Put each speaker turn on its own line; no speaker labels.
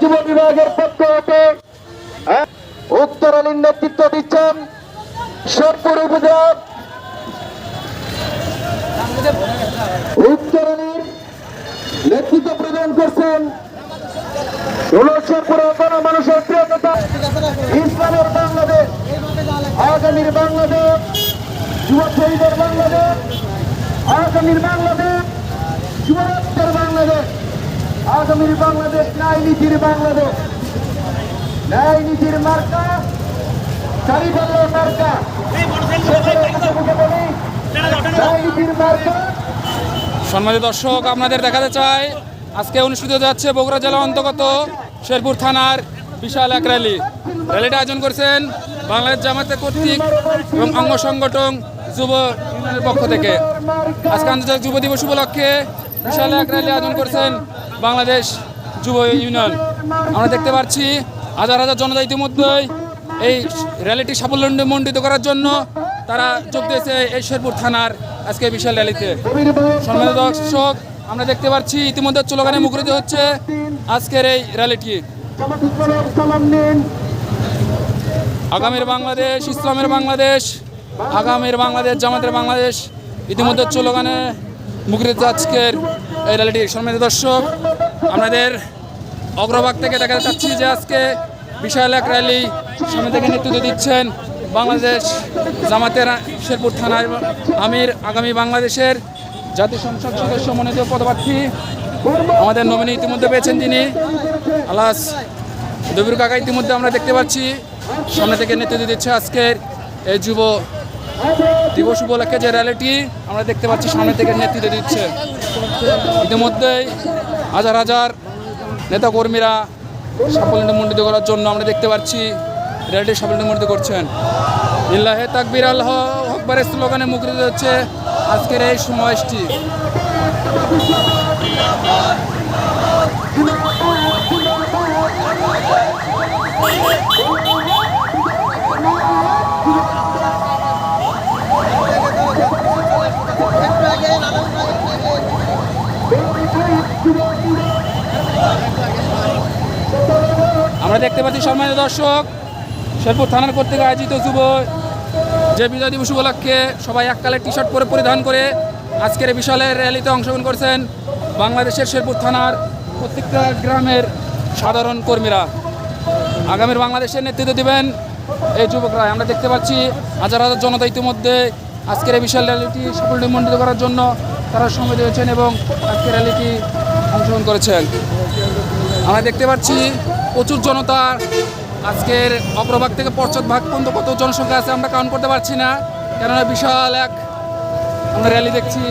যুব বিভাগের পক্ষ হতে হ্যাঁ, নেতৃত্ব দিচ্ছেন শেরপুর উপজেলা উত্তর আলীর নেতৃত্ব প্রদান করছেন হল শেরপুরের গণমানুষের প্রিয় নেতা ইসলামের বাংলাদেশ আগামীর বাংলাদেশ বাংলাদেশ আগামীর বাংলাদেশ যুবরাষ্ট্রের বাংলাদেশ। আগামীর বাংলাদেশ, ন্যায় নীতির বাংলাদেশ। ন্যায় নীতির মার্কা চারিপাল্লার মার্কা।
সম্মানিত দর্শক, আপনাদের দেখাতে চাই, আজকে অনুষ্ঠিত যাচ্ছে বগুড়া জেলা অন্তর্গত শেরপুর থানার বিশাল এক র্যালি। র্যালিটা আয়োজন করেছেন বাংলাদেশ জামাতে কর্তৃক এবং অঙ্গ সংগঠন যুব পক্ষ থেকে। আজকে আন্তর্জাতিক যুব দিবস উপলক্ষে বিশাল এক র্যালি আয়োজন করেছেন বাংলাদেশ যুব ইউনিয়ন। আমরা দেখতে পাচ্ছি হাজার হাজার জনতা ইতিমধ্যেই এই র্যালিটি সাফল্য সাফল্যমণ্ডিত করার জন্য তারা যোগ দিয়েছে এই শেরপুর থানার আজকে বিশাল র্যালিতে। সম্মানিত দর্শক, আমরা দেখতে পাচ্ছি ইতিমধ্যে স্লোগানে মুখরিত হচ্ছে আজকের এই র্যালিটি। আগামীর বাংলাদেশ, ইসলামের বাংলাদেশ, আগামীর বাংলাদেশ, জামাতের বাংলাদেশ, ইতিমধ্যে স্লোগানে মুখরিত আজকের এই র্যালিটি সম্মানিত দর্শক। আমাদের অগ্রভাগ থেকে দেখা যাচ্ছি যে আজকে বিশাল এক র্যালি সামনে থেকে নেতৃত্ব দিচ্ছেন বাংলাদেশ জামাতের শেরপুর থানার আমির আগামী বাংলাদেশের জাতীয় সংসদ সদস্য মনোনীত পদপ্রার্থী। আমাদের নমিনি ইতিমধ্যে পেয়েছেন তিনি। আলাস দবির কাকা ইতিমধ্যে আমরা দেখতে পাচ্ছি। সামনে থেকে নেতৃত্ব দিচ্ছে আজকের এই যুব দিবস উপলক্ষে যে র্যালিটি আমরা দেখতে পাচ্ছি সামনে থেকে নেতৃত্ব দিচ্ছে। ইতিমধ্যেই হাজার হাজার নেতাকর্মীরা সাফল্যমণ্ডিত করার জন্য আমরা দেখতে পাচ্ছি র্যালিটি সাফল্যমণ্ডিত করছেন। ইল্লাহে তাকবির, আল্লাহ আকবরের স্লোগানে মুখরিত হচ্ছে আজকের এই সমাবেশটি আমরা দেখতে পাচ্ছি সম্মানিত দর্শক, শেরপুর থানার কর্তৃক আয়োজিত যুব যে বিজয় দিবস উপলক্ষে সবাই এককালের টি শার্ট পরে পরিধান করে আজকের বিশালের র্যালিতে অংশগ্রহণ করছেন বাংলাদেশের শেরপুর থানার প্রত্যেকটা গ্রামের সাধারণ কর্মীরা। আগামীর বাংলাদেশের নেতৃত্ব দিবেন এই যুবকরা আমরা দেখতে পাচ্ছি হাজার হাজার জনতা ইতিমধ্যে আজকের এই বিশাল র্যালিটি সাফল্যমণ্ডিত করার জন্য তারা সময় দিয়েছেন এবং আজকের র্যালিটি অংশগ্রহণ করেছেন। আমরা দেখতে পাচ্ছি প্রচুর জনতা আজকের অগ্রভাগ থেকে পশ্চাৎ ভাগ পর্যন্ত কত জনসংখ্যা আছে আমরা কাউন্ট করতে পারছি না। কেননা বিশাল এক আমরা র্যালি দেখছি।